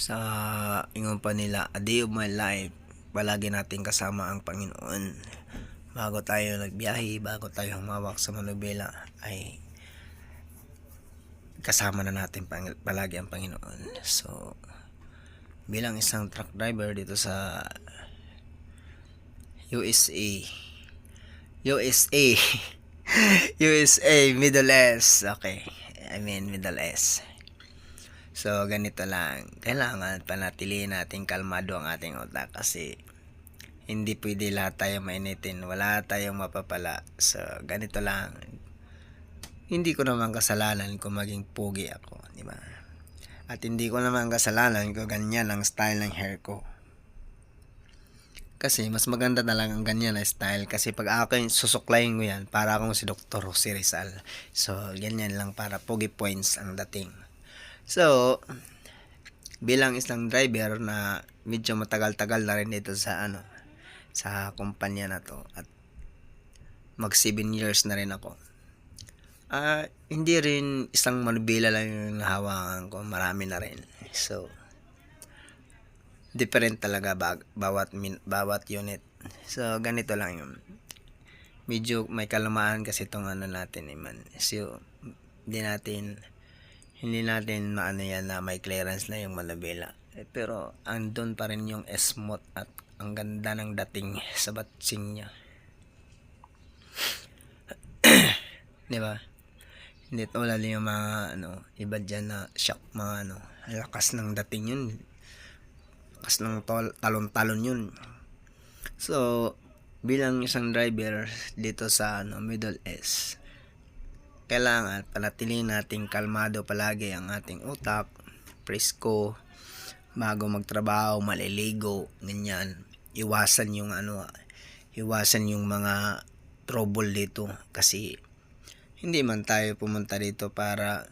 sa ingon pa nila, a day of my life, palagi natin kasama ang Panginoon. Bago tayo nagbiyahe, bago tayo humawak sa manubela, ay kasama na natin palagi ang Panginoon. So, bilang isang truck driver dito sa USA, USA, USA, Middle East, okay, I mean Middle East. So, ganito lang. Kailangan panatilihin natin kalmado ang ating utak kasi hindi pwede lahat tayo mainitin. Wala tayong mapapala. So, ganito lang. Hindi ko naman kasalanan kung maging pogi ako. Di ba? At hindi ko naman kasalanan kung ganyan ang style ng hair ko. Kasi mas maganda na lang ang ganyan na style kasi pag yung susuklayin ko yan para akong si Dr. Jose Rizal. So, ganyan lang para pogi points ang dating. So, bilang isang driver na medyo matagal-tagal na rin dito sa ano sa kumpanya na to at mag 7 years na rin ako. Ah, hindi rin isang manubila lang yung nahawakan ko, marami na rin. So, different talaga bag, bawat min, bawat unit. So, ganito lang yun. Medyo may kalamaan kasi itong ano natin eh man. So, hindi natin hindi natin maano yan na may clearance na yung manubela. Eh, pero andun pa rin yung smooth at ang ganda ng dating sa batsing niya. Di ba? Hindi tulad yung mga ano, iba dyan na shock mga ano, lakas ng dating yun. Lakas ng talon-talon yun. So, bilang isang driver dito sa ano, Middle East, kailangan panatilihin nating kalmado palagi ang ating utak, presko, bago magtrabaho, maliligo, ganyan. Iwasan yung ano, iwasan yung mga trouble dito kasi hindi man tayo pumunta dito para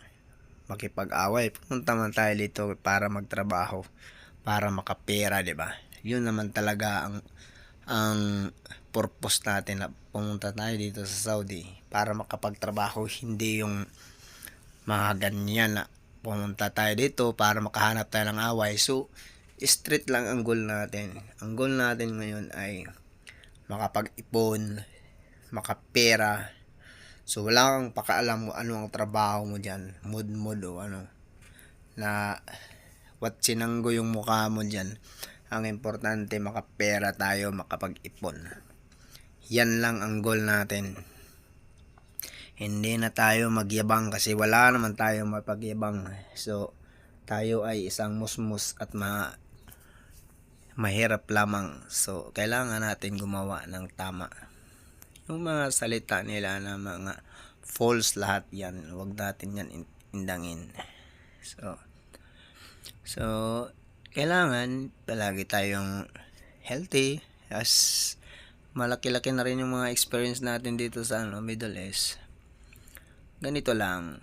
makipag-away. Pumunta man tayo dito para magtrabaho, para makapera, 'di ba? Yun naman talaga ang ang purpose natin na pumunta tayo dito sa Saudi para makapagtrabaho, hindi yung mga ganyan na pumunta tayo dito para makahanap tayo ng away. So, straight lang ang goal natin. Ang goal natin ngayon ay makapag-ipon, makapera. So, wala kang pakaalam mo ano ang trabaho mo dyan. Mood-mood o ano. Na what sinanggo yung mukha mo dyan. Ang importante, makapera tayo, makapag-ipon. Yan lang ang goal natin. Hindi na tayo magyabang kasi wala naman tayo mapagyabang. So, tayo ay isang musmus at ma mahirap lamang. So, kailangan natin gumawa ng tama. Yung mga salita nila na mga false lahat yan. Huwag natin yan in- indangin. So, so, kailangan palagi tayong healthy as malaki-laki na rin yung mga experience natin dito sa ano, Middle East. Ganito lang,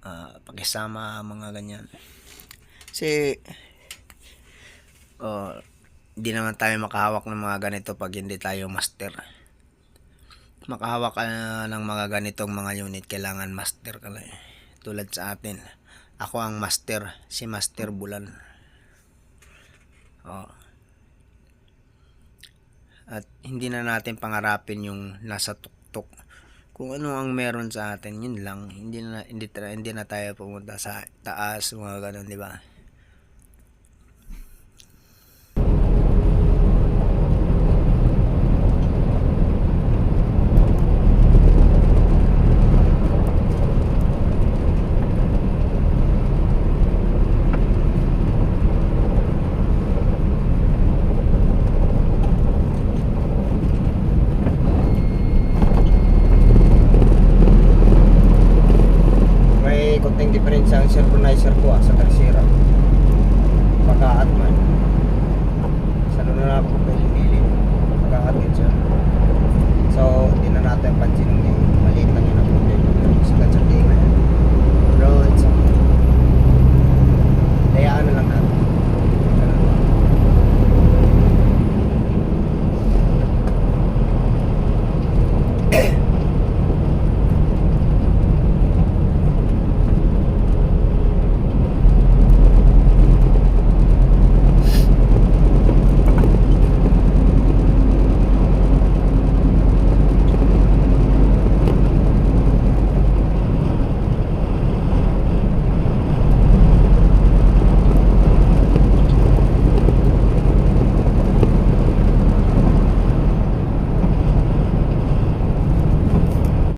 ah, pakisama mga ganyan. Kasi, oh, hindi naman tayo makahawak ng mga ganito pag hindi tayo master. Makahawak ka na ng mga ganitong mga unit, kailangan master ka lang. Tulad sa atin. Ako ang master, si Master Bulan. Oh. At hindi na natin pangarapin yung nasa tuktok. Kung ano ang meron sa atin, yun lang. Hindi na hindi, hindi na tayo pumunta sa taas, mga ganun, di ba? sa synchronizer ko ah, sa karsira